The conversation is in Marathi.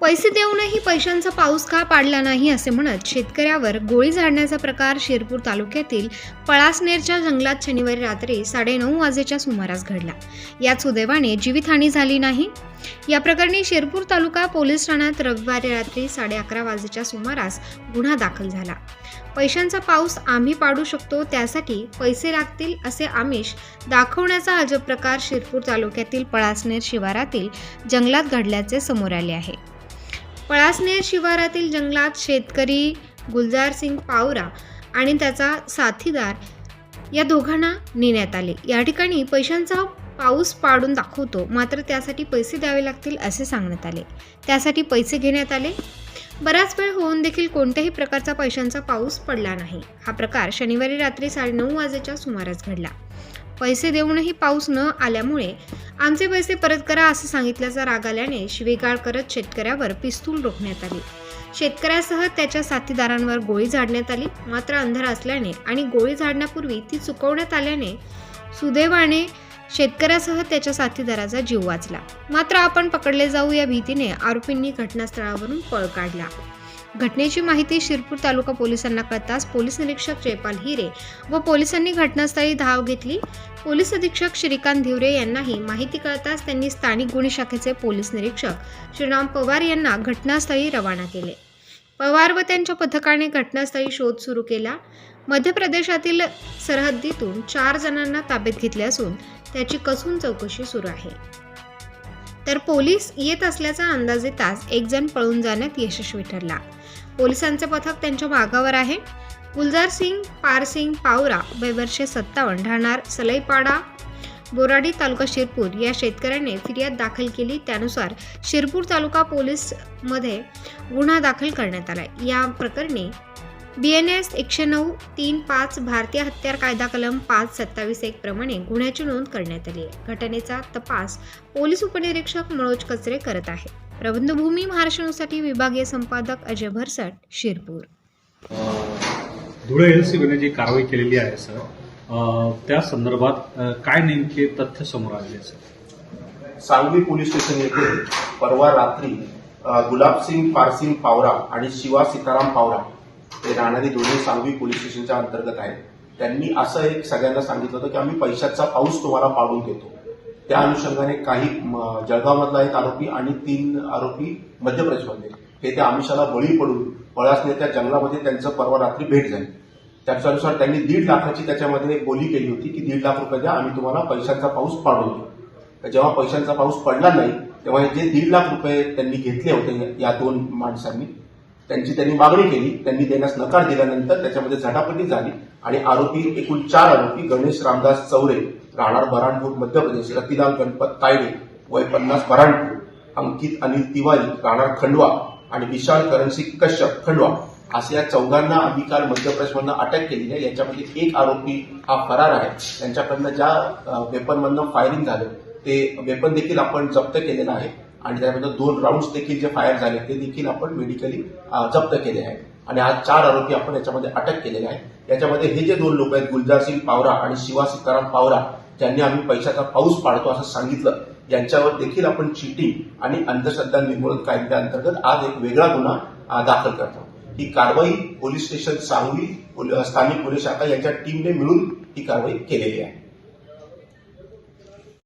पैसे देऊनही पैशांचा पाऊस का पाडला नाही असे म्हणत शेतकऱ्यावर गोळी झाडण्याचा प्रकार शिरपूर तालुक्यातील पळासनेरच्या जंगलात शनिवारी रात्री साडेनऊ वाजेच्या सुमारास घडला. यात सुदैवाने जीवितहानी झाली नाही. या प्रकरणी शिरपूर तालुका पोलीस ठाण्यात रविवारी रात्री साडे अकरा वाजेच्या सुमारास गुन्हा दाखल झाला. पैशांचा पाऊस आम्ही पाडू शकतो त्यासाठी पैसे लागतील असे आमिष दाखवण्याचा अजब प्रकार शिरपूर तालुक्यातील पळासनेर शिवारातील जंगलात घडल्याचे समोर आले आहे. पळासनेर शिवारातील जंगलात शेतकरी गुलजार सिंग पावरा आणि त्याचा साथीदार या दोघांना नेण्यात आले. या ठिकाणी पैशांचा पाऊस पाडून दाखवतो. मात्र त्यासाठी पैसे द्यावे लागतील असे सांगण्यात आले. त्यासाठी पैसे घेण्यात आले. बराच वेळ होऊन देखील कोणत्याही प्रकारचा पैशांचा पाऊस पडला नाही. हा प्रकार शनिवारी रात्री साडेनऊ वाजेच्या सुमारास घडला. पैसे देऊनही पाऊस न आल्यामुळे आमचे पैसे परत करा असं सांगितल्याचा राग आल्याने शिवेगाळ करत शेतकऱ्यावर पिस्तूल रोखण्यात आली. शेतकऱ्यासह त्याच्या साथीदारांवर गोळी झाडण्यात आली. मात्र अंधार असल्याने आणि गोळी झाडण्यापूर्वी ती चुकवण्यात आल्याने सुदैवाने शेतकऱ्यासह त्याच्या साथीदाराचा जीव वाचला. मात्र आपण पकडले जाऊ या भीतीने आरोपींनी घटनास्थळावरून पळ काढला. घटनेची माहिती शिरपूर तालुका पोलिसांना कळताच पोलीस निरीक्षक जयपाल हिरे व पोलिसांनी घटनास्थळी धाव घेतली. पोलीस अधीक्षक श्रीकांत धिवरे यांनाही माहिती कळताच त्यांनी स्थानिक गुन्हे शाखेचे पोलीस निरीक्षक श्रीराम पवार यांना घटनास्थळी रवाना केले. पवार व त्यांच्या पथकाने घटनास्थळी शोध सुरू केला. मध्य प्रदेशातील सरहद्दीतून चार जणांना ताब्यात घेतले असून त्याची कसून चौकशी सुरू आहे. तर पोलीस येत असल्याचा अंदाज येताच एक जण पळून जाण्यात यशस्वी ठरला. पोलिसांचे पथक त्यांच्या मागावर आहे. गुलजार सिंग पारसिंग पावरा वय सत्तावन्न राहणार सलईपाडा बोराडी तालुका शिरपूर या शेतकऱ्याने फिर्याद दाखल केली. त्यानुसार शिरपूर तालुका पोलीसमध्ये गुन्हा दाखल करण्यात आला या प्रकरणी बी एन एस एकशे नऊ तीन पाच भारतीय हत्यार कायदा कलम पाच सत्तावीस एक प्रमाणे गुन्ह्याची नोंद करण्यात आली आहे. घटनेचा तपास पोलीस उपनिरीक्षक मनोज कचरे करत आहे. प्रबंधभूमी महाराष्ट्रासाठी विभागीय संपादक Ajay Bharsat Shirpur. Dhule L C G कारवाई केलेली आहे सर त्या संदर्भात काय नेमके तथ्य समोर आले सर सांगली पोलीस स्टेशन येथे परवा रात्री गुलाबसिंग पारसिंग पावरा आणि शिवा सीताराम पावरा हे राहणारी दोन्ही सांगवी पोलीस स्टेशनच्या अंतर्गत आहेत. त्यांनी असं एक सगळ्यांना सांगितलं होतं की आम्ही पैशाचा पाऊस तुम्हाला पाडून देतो. त्या अनुषंगाने काही जळगावमधला एक आरोपी आणि तीन आरोपी मध्य प्रदेशमधले हे त्या आमिषाला बळी पडून पळासने त्या जंगलामध्ये त्यांचं परवा रात्री भेट झाली. त्याच्यानुसार त्यांनी दीड लाखाची त्याच्यामध्ये बोली केली होती की दीड लाख रुपये द्या आम्ही तुम्हाला पैशांचा पाऊस पाडून देऊ. जेव्हा पैशांचा पाऊस पडला नाही तेव्हा हे जे दीड लाख रुपये त्यांनी घेतले होते या दोन माणसांनी त्यांची त्यांनी मागणी केली. त्यांनी देण्यास नकार दिल्यानंतर त्याच्यामध्ये झटापटी झाली आणि आरोपी एकूण चार आरोपी गणेश रामदास चौरे राहणार बराणपूर मध्य प्रदेश रतिलाल गणपत तायडे वय पन्नास बराणपूर अंकित अनिल तिवारी राहणार खंडवा आणि विशाल करणसिंग कश्यप खंडवा. असे या चौघांना आम्ही काल मध्य प्रदेशमधनं अटक केलेली आहे. याच्यामध्ये एक आरोपी हा फरार आहे. त्यांच्याकडनं ज्या वेपनमधनं फायरिंग झालं ते वेपन देखील आपण जप्त केलेलं आहे. आणि त्यामध्ये दोन राऊंड देखील जे फायर झाले ते देखील आपण मेडिकली जप्त केले आहे. आणि आज चार आरोपी आपण याच्यामध्ये अटक केलेले आहे याच्यामध्ये हे जे दोन लोक आहेत गुलजार सिंग पावरा आणि शिवा सीताराम पावरा ज्यांनी आम्ही पैशाचा पाऊस पाडतो असं सांगितलं यांच्यावर देखील आपण चिटिंग आणि अंधश्रद्धा निर्मूलन कायद्याअंतर्गत आज एक वेगळा गुन्हा दाखल करतो. ही कारवाई पोलीस स्टेशन सांगली स्थानिक पोलीस शाखा यांच्या टीमने मिळून ही कारवाई केलेली आहे.